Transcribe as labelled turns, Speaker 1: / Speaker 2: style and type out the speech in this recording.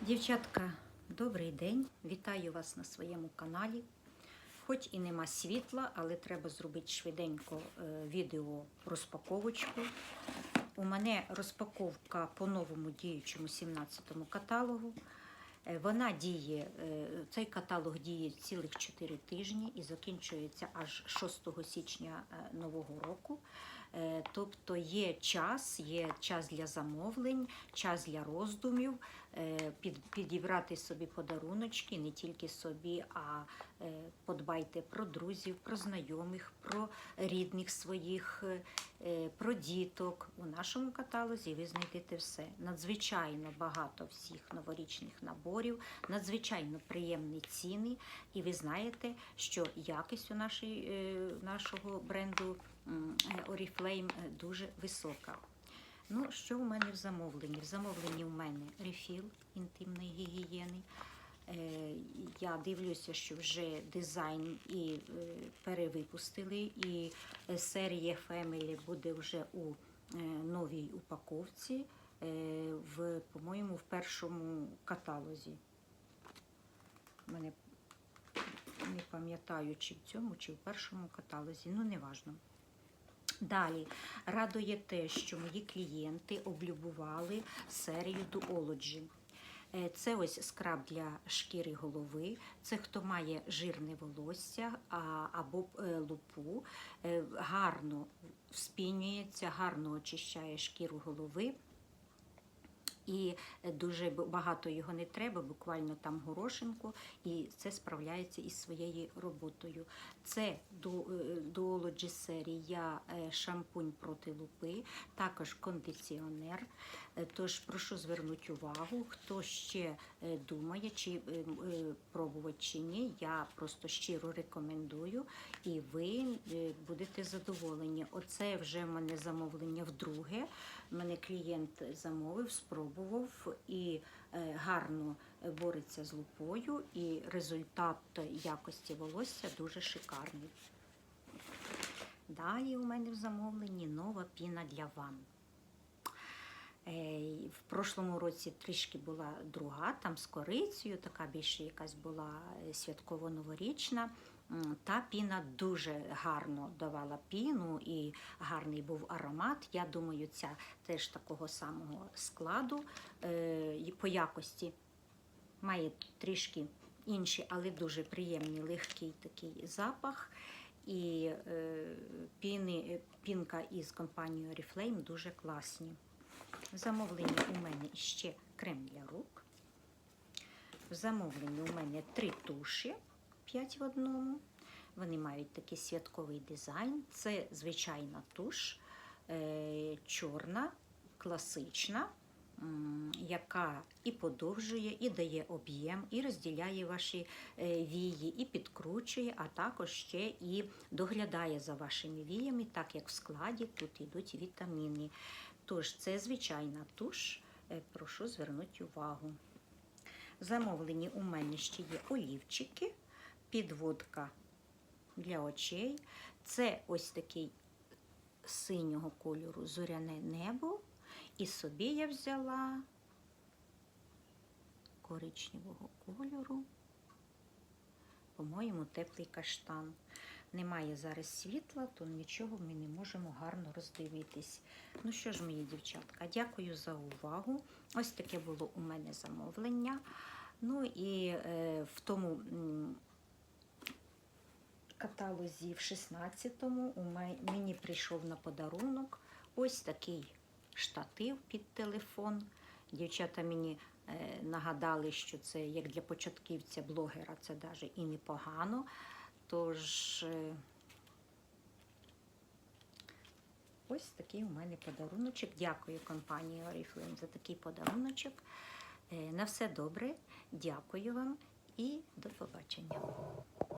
Speaker 1: Дівчатка, добрий день! Вітаю вас на своєму каналі. Хоч і нема світла, але треба зробити швиденько е, відео розпаковочку. У мене розпаковка по новому діючому 17-му каталогу. Е, Вона діє, е, цей каталог діє цілих 4 тижні і закінчується аж 6 січня нового року. Тобто є час, є час для замовлень, час для роздумів, підібрати собі подаруночки, не тільки собі, а е, подбайте про друзів, про знайомих, про рідних своїх, е, е, про діток. У нашому каталозі ви знайдете все. Надзвичайно багато всіх новорічних наборів, надзвичайно приємні ціни. І ви знаєте, що якість у нашій, е, нашого бренду е, Oriflame е, дуже висока. Ну, що в мене в замовленні? В замовленні в мене рефіл інтимної гігієни. Е, Я дивлюся, що вже дизайн і е, перевипустили, і е, серія Family буде вже у новій упаковці, в, по-моєму, в першому каталозі. Мене не пам'ятаю, чи в цьому, чи в першому каталозі, ну неважно. Далі радує те, що мої клієнти облюбували серію Duology. Е, Це ось скраб для шкіри голови. Це хто має жирне волосся або е, лупу, Е, гарно вспінюється, гарно очищає шкіру голови. І е, дуже багато його не треба, буквально там горошинку, і це справляється із своєю роботою. Це е, Duology серія е, шампунь проти лупи, також кондиціонер. Тож прошу звернути увагу, хто ще думає, чи пробувати чи ні. Я просто щиро рекомендую, і ви будете задоволені. Оце вже в мене замовлення вдруге. Мене клієнт замовив, спробував і е, гарно бореться з лупою, і результат якості волосся дуже шикарний. Далі у мене в замовленні нова піна для ванн. Е, В прошлому році трішки була друга, там з корицею, така більше якась була е, святково-новорічна. Та піна дуже гарно давала піну і гарний був аромат. Я думаю, ця теж такого самого складу е, по якості має трішки інший, але дуже приємний легкий такий запах. І піни, пінка із компанією Oriflame дуже класні. В замовленні у мене ще крем для рук. В замовленні у мене три туші 5 в одному. Вони мають такий святковий дизайн. Це звичайна туш, е, чорна, класична, яка і подовжує, і дає об'єм, і розділяє ваші е, вії, і підкручує, а також ще і доглядає за вашими віями, так як в складі тут йдуть вітаміни. Тож це звичайна туш, е, прошу звернути увагу. В замовленні у мене ще є олівчики, підводка для очей. Це ось такий синього кольору зоряне небо. І собі я взяла коричневого кольору, по-моєму, теплий каштан. Немає зараз світла, то нічого ми не можемо гарно роздивитись. Ну що ж, мої дівчатка, дякую за увагу. Ось таке було у мене замовлення. Ну і е, в тому каталозі в 16-му мені прийшов на подарунок ось такий штатив під телефон. Дівчата мені е, нагадали, що це як для початківця блогера, це навіть і непогано. Тож е, ось такий у мене подаруночок. Дякую компанії Oriflame за такий подаруночок. Е, На все добре, дякую вам і до побачення.